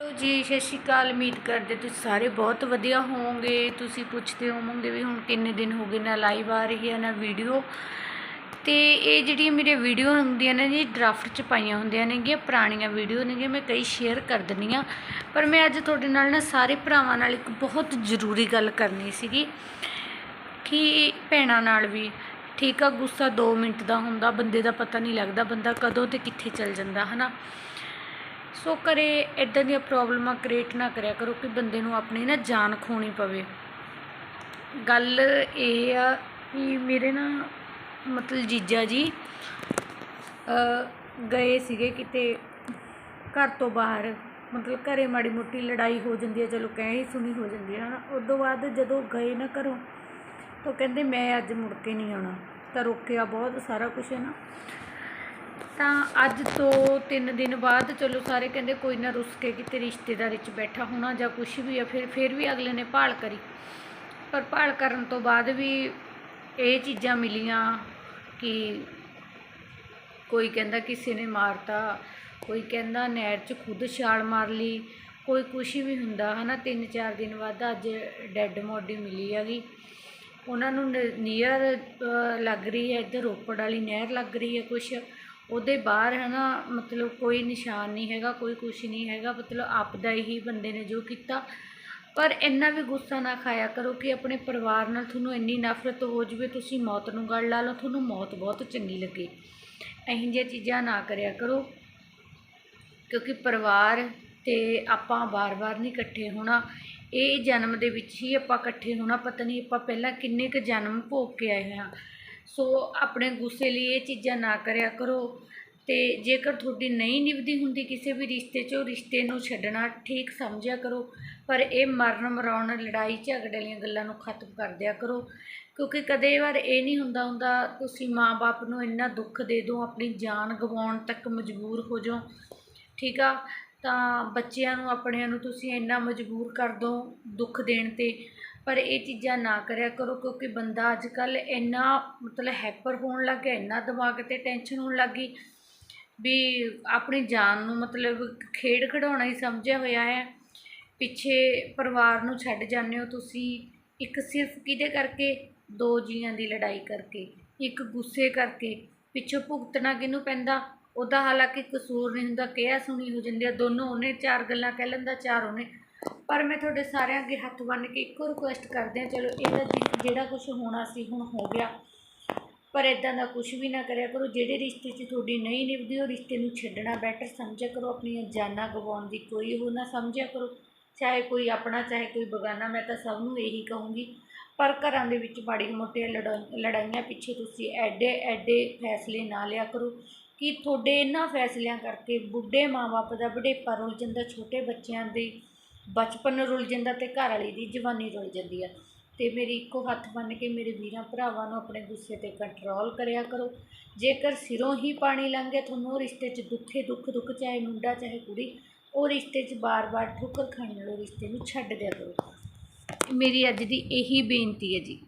Hello ਜੀ, ਸਤਿ ਸ਼੍ਰੀ ਅਕਾਲ, ਉਮੀਦ ਕਰਦੇ ਤੁਸੀਂ ਸਾਰੇ ਬਹੁਤ ਵਧੀਆ ਹੋਵੋਗੇ। ਤੁਸੀਂ ਪੁੱਛਦੇ ਹੋਵੋਗੇ ਵੀ ਹੁਣ ਕਿੰਨੇ ਦਿਨ ਹੋ ਗਏ ਨਾ ਲਾਈਵ ਆ ਰਹੀ ਹੈ ਨਾ ਵੀਡੀਓ ਤੇ ਇਹ ਜਿਹੜੀਆਂ ਮੇਰੇ ਵੀਡੀਓ ਹੁੰਦੀਆਂ ਨੇ ਜੀ ਡਰਾਫਟ ਚ ਪਾਈਆਂ ਹੁੰਦੀਆਂ ਨੇਗੀਆਂ, ਪੁਰਾਣੀਆਂ ਵੀਡੀਓ ਨੇਗੀਆਂ, ਮੈਂ ਕਈ ਸ਼ੇਅਰ ਕਰ ਦਿੰਦੀ ਹਾਂ। ਪਰ ਮੈਂ ਅੱਜ ਤੁਹਾਡੇ ਨਾਲ ਨਾ ਸਾਰੇ ਭਰਾਵਾਂ ਨਾਲ ਇੱਕ ਬਹੁਤ ਜ਼ਰੂਰੀ ਗੱਲ ਕਰਨੀ ਸੀਗੀ, ਕਿ ਭੈਣਾਂ ਨਾਲ ਵੀ। ਠੀਕ ਆ, ਗੁੱਸਾ 2 ਮਿੰਟ ਦਾ ਹੁੰਦਾ, ਬੰਦੇ ਦਾ ਪਤਾ ਨਹੀਂ ਲੱਗਦਾ ਬੰਦਾ ਕਦੋਂ ਤੇ ਕਿੱਥੇ ਚੱਲ ਜਾਂਦਾ, ਹਨਾ? ਸੋ ਕਰੇ ਇਦਾਂ ਦੀਆਂ ਪ੍ਰੋਬਲਮਾਂ ਕ੍ਰੀਏਟ ਨਾ ਕਰਿਆ ਕਰੋ ਕਿ ਬੰਦੇ ਨੂੰ ਆਪਣੀ ਨਾ ਜਾਨ ਖੋਣੀ ਪਵੇ। ਗੱਲ ਇਹ ਆ ਕਿ ਮੇਰੇ ਨਾ ਮਤਲਬ ਜੀਜਾ ਜੀ ਗਏ ਸੀਗੇ ਕਿਤੇ ਘਰ ਤੋਂ ਬਾਹਰ। ਮਤਲਬ ਘਰੇ ਮਾੜੀ ਮੋਟੀ ਲੜਾਈ ਹੋ ਜਾਂਦੀ ਹੈ ਚਲੋ ਕਹਿਣੀ ਸੁਣੀ ਹੋ ਜਾਂਦੀ ਹੈ ਹਨਾ। ਉਸ ਤੋਂ ਬਾਅਦ ਜਦੋਂ ਗਏ ਨਾ ਘਰੋਂ, ਤਾਂ ਕਹਿੰਦੇ ਮੈਂ ਅੱਜ ਮੁੜ ਕੇ ਨਹੀਂ ਆਉਣਾ। ਤਾਂ ਰੋਕਿਆ ਬਹੁਤ ਸਾਰਾ ਕੁਝ ਹੈ ਨਾ ਤਾਂ ਅੱਜ ਤੋਂ 3 ਦਿਨ ਬਾਅਦ ਚਲੋ ਸਾਰੇ ਕਹਿੰਦੇ ਕੋਈ ਨਾ ਰੁੱਸ ਕੇ ਕਿਤੇ ਰਿਸ਼ਤੇਦਾਰੀ 'ਚ ਬੈਠਾ ਹੋਣਾ ਜਾਂ ਕੁਝ ਵੀ ਆ, ਫਿਰ ਫਿਰ ਵੀ ਅਗਲੇ ਨੇ ਭਾਲ ਕਰੀ। ਪਰ ਭਾਲ ਕਰਨ ਤੋਂ ਬਾਅਦ ਵੀ ਇਹ ਚੀਜ਼ਾਂ ਮਿਲੀਆਂ ਕਿ ਕੋਈ ਕਹਿੰਦਾ ਕਿਸੇ ਨੇ ਮਾਰਤਾ, ਕੋਈ ਕਹਿੰਦਾ ਨਹਿਰ 'ਚ ਖੁਦ ਛਾਲ ਮਾਰ ਲਈ, ਕੋਈ ਕੁਛ ਵੀ ਹੁੰਦਾ, ਹਨਾ, ਤਿੰਨ ਚਾਰ ਦਿਨ ਬਾਅਦ ਅੱਜ ਡੈੱਡ ਮੋਡੀ ਮਿਲੀ ਹੈਗੀ। ਉਹਨਾਂ ਨੂੰ ਨੀਅਰ ਲੱਗ ਰਹੀ ਹੈ, ਇੱਧਰ ਰੋਪੜ ਵਾਲੀ ਨਹਿਰ ਲੱਗ ਰਹੀ ਹੈ ਕੁਛ। ਉਹਦੇ ਬਾਹਰ ਹੈ ਨਾ ਮਤਲਬ ਕੋਈ ਨਿਸ਼ਾਨ ਨਹੀਂ ਹੈਗਾ, ਕੋਈ ਕੁਛ ਨਹੀਂ ਹੈਗਾ, ਮਤਲਬ ਆਪਦਾ ਹੀ ਬੰਦੇ ਨੇ ਜੋ ਕੀਤਾ। ਪਰ ਇੰਨਾ ਵੀ ਗੁੱਸਾ ਨਾ ਖਾਇਆ ਕਰੋ ਕਿ ਆਪਣੇ ਪਰਿਵਾਰ ਨਾਲ ਤੁਹਾਨੂੰ ਇੰਨੀ ਨਫ਼ਰਤ ਹੋ ਜਵੇ, ਤੁਸੀਂ ਮੌਤ ਨੂੰ ਗੜ ਲਾ ਲਓ, ਤੁਹਾਨੂੰ ਮੌਤ ਬਹੁਤ ਚੰਗੀ ਲੱਗੇ। ਇਹੋ ਜਿਹੀਆਂ ਚੀਜ਼ਾਂ ਨਾ ਕਰਿਆ ਕਰੋ, ਕਿਉਂਕਿ ਪਰਿਵਾਰ ਤੇ ਆਪਾਂ ਬਾਰ-ਬਾਰ ਨਹੀਂ ਇਕੱਠੇ ਹੋਣਾ। ਇਹ ਜਨਮ ਦੇ ਵਿੱਚ ਹੀ ਆਪਾਂ ਇਕੱਠੇ ਹੋਣਾ, ਪਤਾ ਨਹੀਂ ਆਪਾਂ ਪਹਿਲਾਂ ਕਿੰਨੇ ਕੁ ਜਨਮ ਭੋਗ ਕੇ ਆਏ ਹਾਂ। ਸੋ ਆਪਣੇ ਗੁੱਸੇ ਲਈ ਇਹ ਚੀਜ਼ਾਂ ਨਾ ਕਰਿਆ ਕਰੋ। ਤੇ ਜੇਕਰ ਤੁਹਾਡੀ ਨਹੀਂ ਨਿਭਦੀ ਹੁੰਦੀ ਕਿਸੇ ਵੀ ਰਿਸ਼ਤੇ 'ਚ ਉਹ ਰਿਸ਼ਤੇ ਨੂੰ ਛੱਡਣਾ ਠੀਕ ਸਮਝਿਆ ਕਰੋ, ਪਰ ਇਹ ਮਰਨ ਮਰਾਉਣ, ਲੜਾਈ ਝਗੜੇ ਵਾਲੀਆਂ ਗੱਲਾਂ ਨੂੰ ਖਤਮ ਕਰ ਦਿਆ ਕਰੋ। ਕਿਉਂਕਿ ਕਦੇ ਵਾਰ ਇਹ ਨਹੀਂ ਹੁੰਦਾ ਹੁੰਦਾ, ਤੁਸੀਂ ਮਾਂ-ਬਾਪ ਨੂੰ ਇੰਨਾ ਦੁੱਖ ਦੇ ਦਿਓ, ਆਪਣੀ ਜਾਨ ਗਵਾਉਣ ਤੱਕ ਮਜਬੂਰ ਹੋ ਜਾਓ। ਠੀਕ ਆ? ਤਾਂ ਬੱਚਿਆਂ ਨੂੰ, ਆਪਣਿਆਂ ਨੂੰ ਤੁਸੀਂ ਇੰਨਾ ਮਜਬੂਰ ਕਰ ਦੋ ਦੁੱਖ ਦੇਣ ਤੇ। ਪਰ ਇਹ ਚੀਜ਼ਾਂ ਨਾ ਕਰਿਆ ਕਰੋ ਕਿਉਂਕਿ ਬੰਦਾ ਅੱਜ ਕੱਲ੍ਹ ਇੰਨਾ ਮਤਲਬ ਹੈਪਰ ਹੋਣ ਲੱਗ ਗਿਆ, ਇੰਨਾ ਦਿਮਾਗ ਤੇ ਟੈਨਸ਼ਨ ਹੋਣ ਲੱਗ ਗਈ ਵੀ ਆਪਣੀ ਜਾਨ ਨੂੰ ਮਤਲਬ ਖੇਡ ਖਿਡਾਉਣਾ ਹੀ ਸਮਝਿਆ ਹੋਇਆ ਹੈ। ਪਿੱਛੇ ਪਰਿਵਾਰ ਨੂੰ ਛੱਡ ਜਾਂਦੇ ਹੋ ਤੁਸੀਂ, ਇੱਕ ਸਿਰਫ ਕਿਹਦੇ ਕਰਕੇ? ਦੋ ਜੀਆਂ ਦੀ ਲੜਾਈ ਕਰਕੇ, ਇੱਕ ਗੁੱਸੇ ਕਰਕੇ। ਪਿੱਛੋਂ ਭੁਗਤਣਾ ਕਿਹਨੂੰ ਪੈਂਦਾ? ਉਹਦਾ ਹਾਲਾਂਕਿ ਕਸੂਰ ਨਹੀਂ ਹੁੰਦਾ ਕਿਹਾ ਸੁਣੀ ਹੋ ਜਾਂਦੀ ਆ, ਦੋਨੋਂ ਉਹਨੇ ਚਾਰ ਗੱਲਾਂ ਕਹਿ ਲੈਂਦਾ, ਚਾਰ ਉਹਨੇ ਪਰ ਮੈਂ ਤੁਹਾਡੇ ਸਾਰਿਆਂ ਅੱਗੇ ਹੱਥ ਬੰਨ੍ਹ ਕੇ ਇੱਕੋ ਰਿਕੁਐਸਟ ਕਰਦੇ ਹਾਂ, ਚਲੋ ਇਹਦਾ ਜਿ- ਜਿਹੜਾ ਕੁਝ ਹੋਣਾ ਸੀ, ਹੁਣ ਹੋ ਗਿਆ। ਪਰ ਇਦਾਂ ਦਾ ਕੁਝ ਵੀ ਨਾ ਕਰਿਆ ਕਰੋ, ਜਿਹੜੇ ਰਿਸ਼ਤੇ 'ਚ ਤੁਹਾਡੀ ਨਹੀਂ ਨਿਭਦੀ, ਉਹ ਰਿਸ਼ਤੇ ਨੂੰ ਛੱਡਣਾ ਬੈਟਰ ਸਮਝਿਆ ਕਰੋ, ਆਪਣੀਆਂ ਜਾਨਾਂ ਗਵਾਉਣ ਦੀ ਕੋਈ ਉਹ ਨਾ ਸਮਝਿਆ ਕਰੋ। ਚਾਹੇ ਕੋਈ ਆਪਣਾ, ਚਾਹੇ ਕੋਈ ਬਗਾਨਾ, ਮੈਂ ਤਾਂ ਸਭ ਨੂੰ ਇਹੀ ਕਹੂੰਗੀ। ਪਰ ਘਰਾਂ ਦੇ ਵਿੱਚ ਮਾੜੀ ਮੋਟੀਆਂ ਲੜਾ- ਲੜਾਈਆਂ ਪਿੱਛੇ ਤੁਸੀਂ ਐਡੇ ਐਡੇ ਫੈਸਲੇ ਨਾ ਲਿਆ ਕਰੋ ਕਿ ਤੁਹਾਡੇ ਇਹਨਾਂ ਫੈਸਲਿਆਂ ਕਰਕੇ ਬੁੱਢੇ ਮਾਂ-ਬਾਪ ਦਾ, ਬੁਢੇਪਾ ਰੁਲ ਜਾਂਦਾ, ਛੋਟੇ ਬੱਚਿਆਂ ਦੇ ਬਚਪਨ ਰੁਲ ਜਾਂਦਾ ਅਤੇ ਘਰ ਵਾਲੀ ਦੀ ਜਵਾਨੀ ਰੁਲ ਜਾਂਦੀ ਆ। ਅਤੇ ਮੇਰੀ ਇੱਕੋ ਹੱਥ ਬੰਨ੍ਹ ਕੇ ਮੇਰੇ ਵੀਰਾਂ ਭਰਾਵਾਂ ਨੂੰ ਆਪਣੇ ਗੁੱਸੇ ਤੇ ਕੰਟਰੋਲ ਕਰਿਆ ਕਰੋ। ਜੇਕਰ ਸਿਰੋਂ ਹੀ ਪਾਣੀ ਲੰਘ ਗਿਆ ਤੁਹਾਨੂੰ ਉਹ ਰਿਸ਼ਤੇ 'ਚ ਦੁੱਖੇ ਦੁੱਖ ਦੁੱਖ, ਚਾਹੇ ਮੁੰਡਾ, ਚਾਹੇ ਕੁੜੀ, ਉਹ ਰਿਸ਼ਤੇ 'ਚ ਬਾਰ-ਬਾਰ ਠੋਕਰ ਖਾਣ ਨਾਲੋਂ ਰਿਸ਼ਤੇ ਨੂੰ ਛੱਡ ਦਿਆ ਕਰੋ। ਮੇਰੀ ਅੱਜ ਦੀ ਇਹੀ ਬੇਨਤੀ ਹੈ ਜੀ।